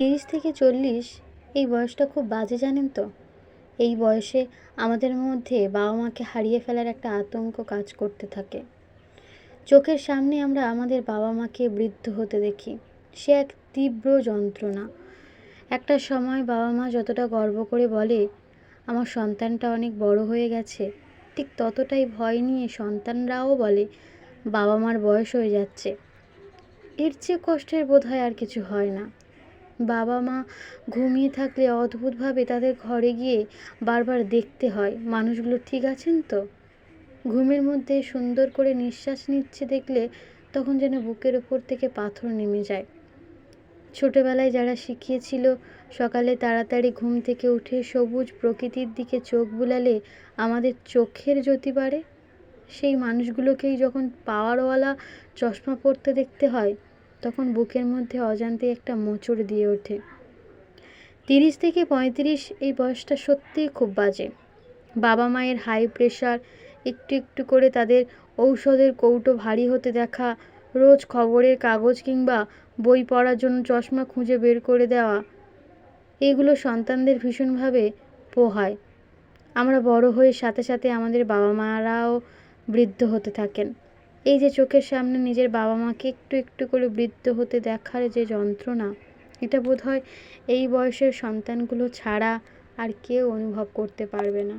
তিরিশ থেকে চল্লিশ, এই বয়সটা খুব বাজে জানেন তো? এই বয়সে আমাদের মধ্যে বাবা মাকে হারিয়ে ফেলার একটা আতঙ্ক কাজ করতে থাকে। চোখের সামনে আমরা আমাদের বাবা মাকে বৃদ্ধ হতে দেখি। সে এক তীব্র যন্ত্রণা। একটা সময় বাবা মা যতটা গর্ব করে বলে, আমার সন্তানটা অনেক বড় হয়ে গেছে। ঠিক ততটাই ভয় নিয়ে সন্তানরাও বলে বাবা মার বয়স হয়ে যাচ্ছে। এর চেয়ে কষ্টের বোধ হয় আর কিছু হয় না। বাবা মা ঘুমিয়ে থাকলে অদ্ভুতভাবে তাদের ঘরে গিয়ে বারবার দেখতে হয়। মানুষগুলো, ঠিক আছেন তো? ঘুমের মধ্যে সুন্দর করে নিঃশ্বাস নিচ্ছে দেখলে তখন যেন বুকের ওপর থেকে পাথর নেমে যায়। ছোটোবেলায় যারা শিখিয়েছিল সকালে তাড়াতাড়ি ঘুম থেকে উঠে সবুজ প্রকৃতির দিকে চোখ বুলালে আমাদের চোখের জ্যোতি বাড়ে। সেই মানুষগুলোকেই যখন পাওয়ারওয়ালা চশমা পরতে দেখতে হয় তখন বুকের মধ্যে অজান্তে একটা মোচড় দিয়ে ওঠে। তিরিশ থেকে পঁয়ত্রিশ এই বয়সটা সত্যিই খুব বাজে। বাবা মায়ের হাই প্রেশার একটু একটু করে তাদের ঔষধের কৌটো ভারী হতে দেখা, রোজ খবরের কাগজ কিংবা বই পড়ার জন্য চশমা খুঁজে বের করে দেওয়া, এগুলো সন্তানদের ভীষণভাবে পোহায়। আমরা বড় হয়ে সাথে সাথে আমাদের বাবা মারাও বৃদ্ধ হতে থাকেন। এই যে চোখের সামনে নিজের বাবা মাকে একটু একটু করে বৃদ্ধ হতে দেখার যে যন্ত্রণা, এটা বোধ হয় এই বয়সের সন্তানগুলো ছাড়া আর কেউ অনুভব করতে পারবে না।